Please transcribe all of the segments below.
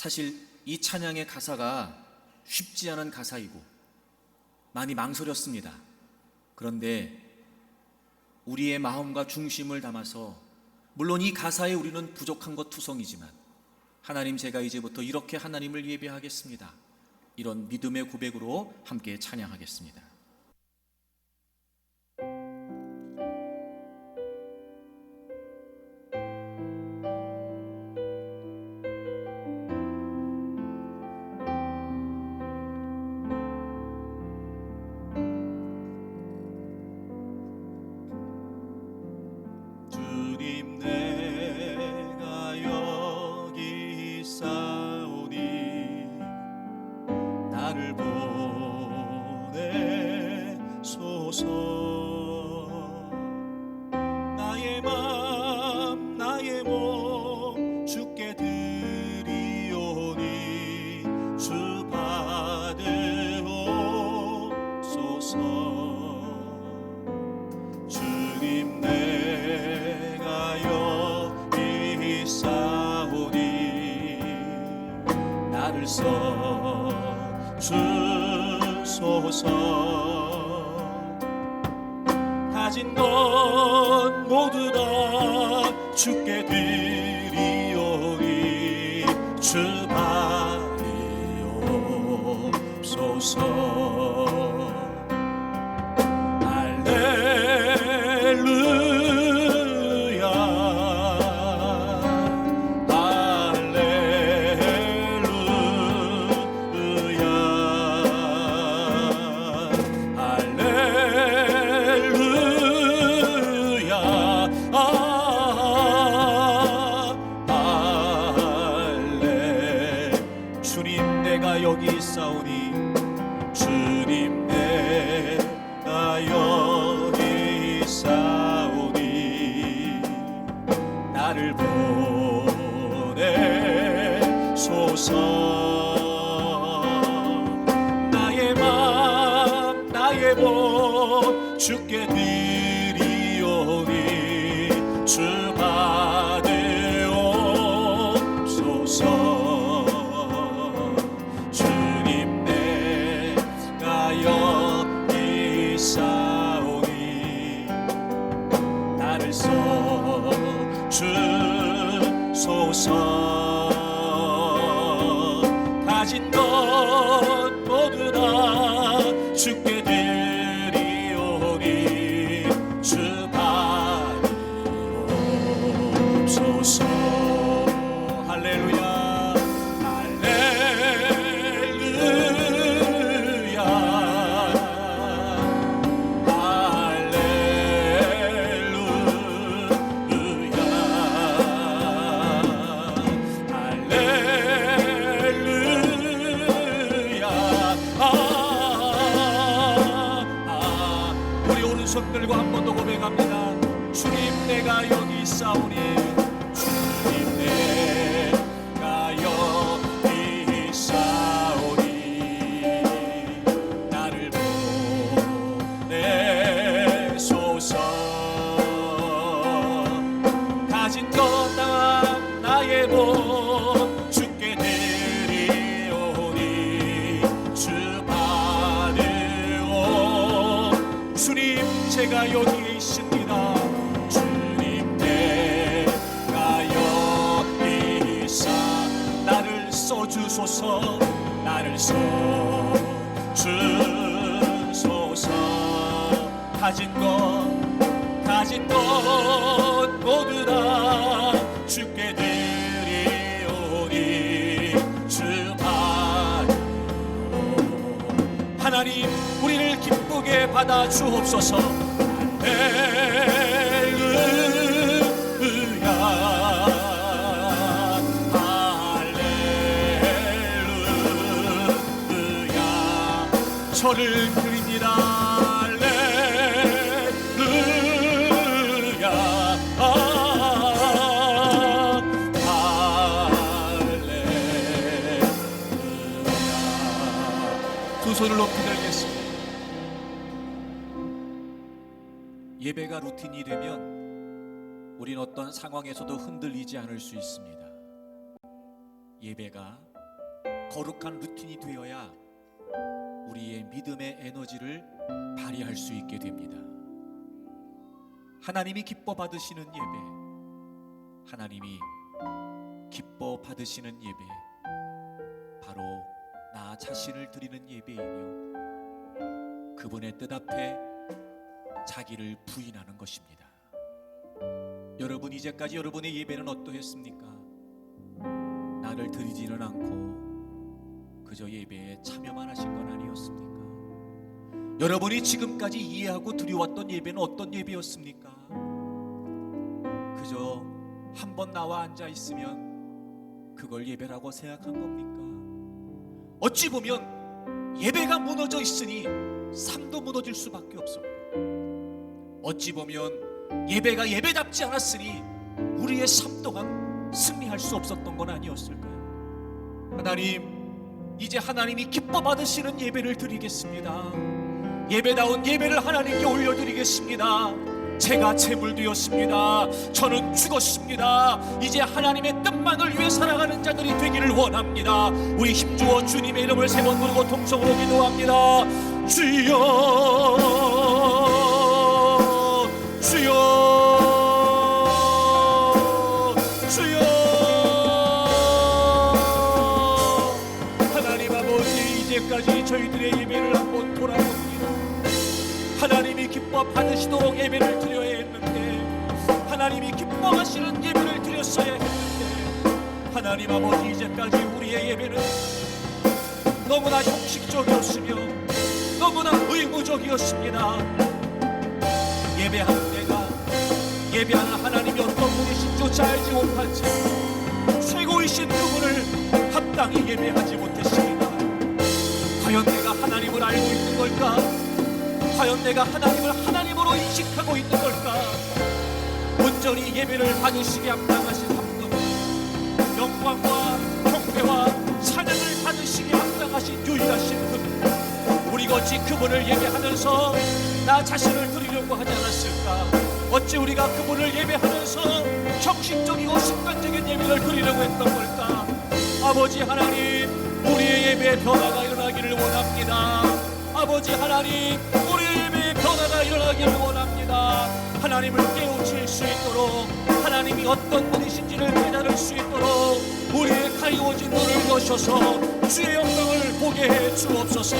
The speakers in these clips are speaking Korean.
사실 이 찬양의 가사가 쉽지 않은 가사이고 많이 망설였습니다. 그런데 우리의 마음과 중심을 담아서 물론 이 가사에 우리는 부족한 것 투성이지만 하나님 제가 이제부터 이렇게 하나님을 예배하겠습니다. 이런 믿음의 고백으로 함께 찬양하겠습니다. 나를 보내소서 나의 몸 주께 드리오니 주 받으옵소서. 주님 내가 여기 있사오니 나를 써 주소서. 가진 것 모두 다 주께 드리오니 주 받으옵소서 내가 여기 있사오니 주님 내가 여기 있사오니 나를 보내소서. 나의 맘 나의 몸 주께 드리오니 주 주께 나를 써주소서. 가진 것 가진 것 모두 다 주께 드리오니 주 받으오 하나님 우리를 기쁘게 받아 주옵소서 저를 드립니다 아, 손을 높이 들겠습니다. 예배가 루틴이 되면 우린 어떤 상황에서도 흔들리지 않을 수 있습니다. 예배가 거룩한 루틴이 되어야 우리의 믿음의 에너지를 발휘할 수 있게 됩니다. 하나님이 기뻐 받으시는 예배, 하나님이 기뻐 받으시는 예배, 바로 나 자신을 드리는 예배이며 그분의 뜻 앞에 자기를 부인하는 것입니다. 여러분 이제까지 여러분의 예배는 어떠했습니까? 나를 드리지는 않고 그저 예배에 참여만 하신 건 아니었습니까? 여러분이 지금까지 이해하고 드려왔던 예배는 어떤 예배였습니까? 그저 한 번 나와 앉아 있으면 그걸 예배라고 생각한 겁니까? 어찌 보면 예배가 무너져 있으니 삶도 무너질 수밖에 없습니다. 어찌 보면 예배가 예배답지 않았으니 우리의 삶 또한 승리할 수 없었던 건 아니었을까요? 하나님, 이제 하나님이 기뻐 받으시는 예배를 드리겠습니다. 예배다운 예배를 하나님께 올려드리겠습니다. 제가 재물되었습니다. 저는 죽었습니다. 이제 하나님의 뜻만을 위해 살아가는 자들이 되기를 원합니다. 우리 힘주어 주님의 이름을 세 번 부르고 통성으로 기도합니다. 주여, 주여, 주여. 받으시도록 예배를 드려야 했는데 하나님이 기뻐하시는 예배를 드렸어야 했는데 하나님 아버지 이제까지 우리의 예배는 너무나 형식적이었으며 너무나 의무적이었습니다 예배하는 내가 예배하는 하나님이 어떤 분이신조차 알지 못한 채 최고이신 그분을 합당히 예배하지 못했습니다 과연 내가 하나님을 알고 있는 걸까? 과연 내가 하나님을 하나님으로 인식하고 있는 걸까? 온전히 예배를 받으시게 합당하신 한분 영광과 경배와 찬양을 받으시게 합당하신 유일하신 분 우리 어찌 그분을 예배하면서 나 자신을 드리려고 하지 않았을까? 어찌 우리가 그분을 예배하면서 형식적이고 습관적인 예배를 드리려고 했던 걸까? 아버지 하나님 우리의 예배에 변화가 일어나기를 원합니다. 아버지 하나님 일어나기를 원합니다. 하나님을 깨우칠 수 있도록 하나님이 어떤 분이신지를 깨달을 수 있도록 우리의 가리워진 눈을 여셔서 주의 영광을 보게 해 주옵소서.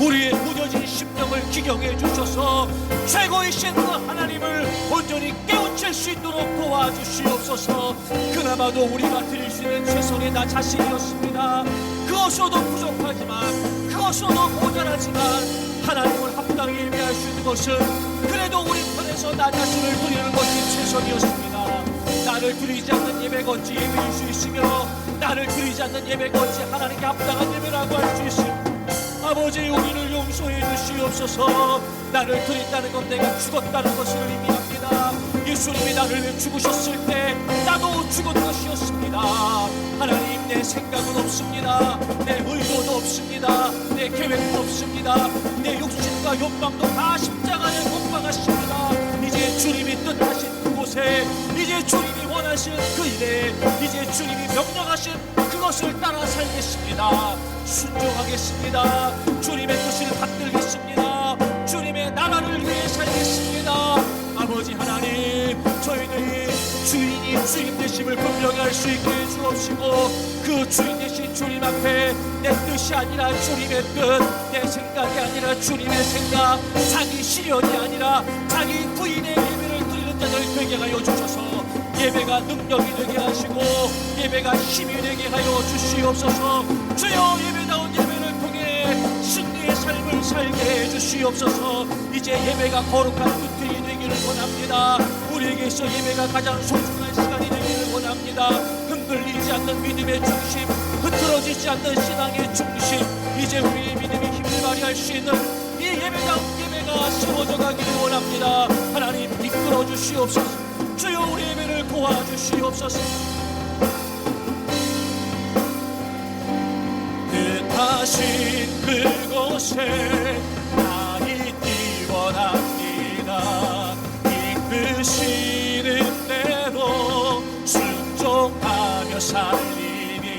우리의 무뎌진 심령을 기경해 주셔서 최고이신 그 하나님을 온전히 깨우칠 수 있도록 도와주시옵소서. 그나마도 우리가 드릴 수 있는 최선의 나 자신이었습니다. 그것으로도 부족하지만 그것으로도 모자라지만 하나님을 합당히 예배할 수 있는 것은 그래도 우리 편에서 나 자신을 드리는 것이 최선이었습니다. 나를 드리지 않는 어찌 예배일 수 있으며 나를 드리지 않는 어찌 하나님께 합당한 예배라고 할 수 있습니까? 아버지 우리를 용서해 주시옵소서 나를 드린다는 건 내가 죽었다는 것을 의미합니다 예수님이 나를 위해 죽으셨을 때 나도 죽은 것이었습니다 하나님 내 생각은 없습니다 내 의도도 없습니다 내 계획도 없습니다 내 욕심과 욕망도 다 십자가에 못 박았습니다 이제 주님이 뜻하신 그곳에 이제 주님이 원하신 그 일에 이제 주님이 명령하신 그것을 따라 살겠습니다. 순종하겠습니다. 주님의 뜻을 받들겠습니다. 주인이 주인 되심을 분명히 할수 있게 해 주옵시고 그 주인 되신 주님 앞에 내 뜻이 아니라 주님의 뜻, 내 생각이 아니라 주님의 생각, 자기 시련이 아니라 자기 부인의 예배를 드리는 자들 되게 하여 주셔서. 예배가 능력이 되게 하시고 예배가 힘이 되게 하여 주시옵소서. 주여 예배다운 예배를 통해 승리의 삶을 살게 해 주시옵소서. 이제 예배가 거룩한 루틴이 되기를 원합니다 우리에게 있어 예배가 가장 소중한 시간이 되기를 원합니다. 흔들리지 않는 믿음의 중심 흐트러지지 않는 신앙의 중심. 이제 우리의 믿음이 힘을 발휘할 수 있는 이 예배다운 예배가 세워져 가기를 원합니다. 하나님 이끌어 주시옵소서. 주여 우리 예배를 도와 주시옵소서. 뜻하신 그곳에 나이 뛰어납니다 이끄시는 대로 순종하며 살리니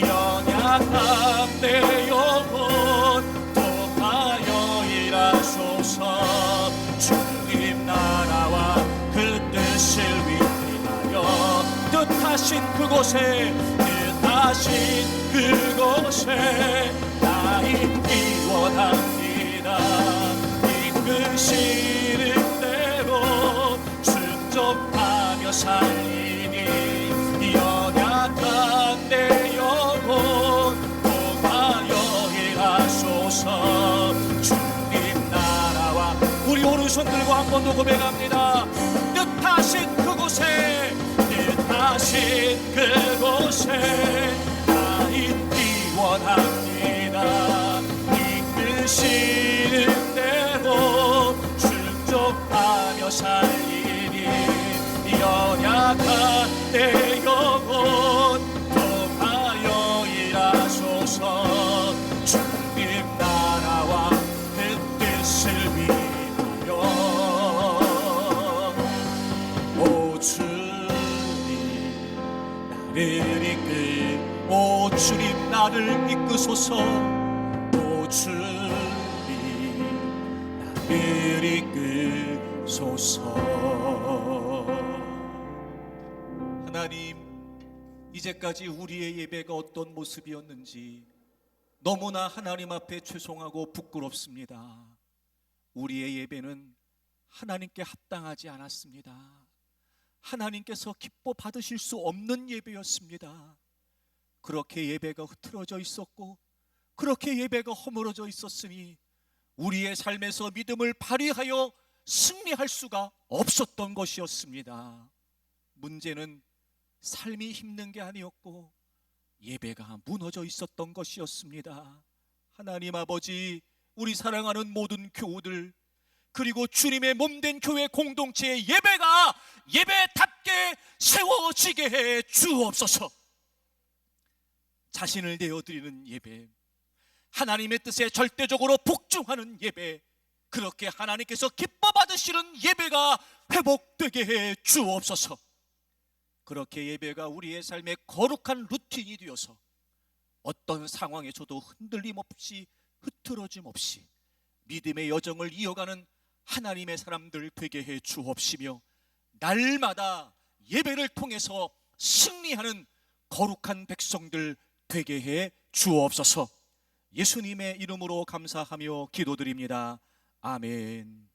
연약 연약한 내 영혼 통하여 일하소서. 주님 나라와 그 뜻을 위하여 뜻하신 그곳에 뜻하신 그곳에 나이 원합니다. 이끄시는 대로 충족하며 살리니 연약한 내 영혼 통하여 일하소서. 주님 나라와 우리 오른손 들고 한 번 더 고백합니다. 뜻하신 그곳에 뜻하신 그곳에 나 있기 원합니다. 이끄시는 대로 충족하며 살리 니 연약한 내 영혼 통하여 일하소서. 주님 나라와 그 뜻을 위하여 오 주님 나를 이끄소서. 오 주님 나를 이끌소서 이제까지 우리의 예배가 어떤 모습이었는지 너무나 하나님 앞에 죄송하고 부끄럽습니다. 우리의 예배는 하나님께 합당하지 않았습니다. 하나님께서 기뻐 받으실 수 없는 예배였습니다. 그렇게 예배가 흐트러져 있었고, 그렇게 예배가 허물어져 있었으니, 우리의 삶에서 믿음을 발휘하여 승리할 수가 없었던 것이었습니다. 문제는 삶이 힘든 게 아니었고, 예배가 무너져 있었던 것이었습니다. 하나님 아버지, 우리 사랑하는 모든 교우들, 그리고 주님의 몸된 교회 공동체의 예배가 예배답게 세워지게 해 주옵소서. 자신을 내어드리는 예배, 하나님의 뜻에 절대적으로 복종하는 예배, 그렇게 하나님께서 기뻐 받으시는 예배가 회복되게 해 주옵소서. 그렇게 예배가 우리의 삶의 거룩한 루틴이 되어서 어떤 상황에서도 흔들림 없이 흐트러짐 없이 믿음의 여정을 이어가는 하나님의 사람들 되게 해 주옵시며 날마다 예배를 통해서 승리하는 거룩한 백성들 되게 해 주옵소서. 예수님의 이름으로 감사하며 기도드립니다. 아멘.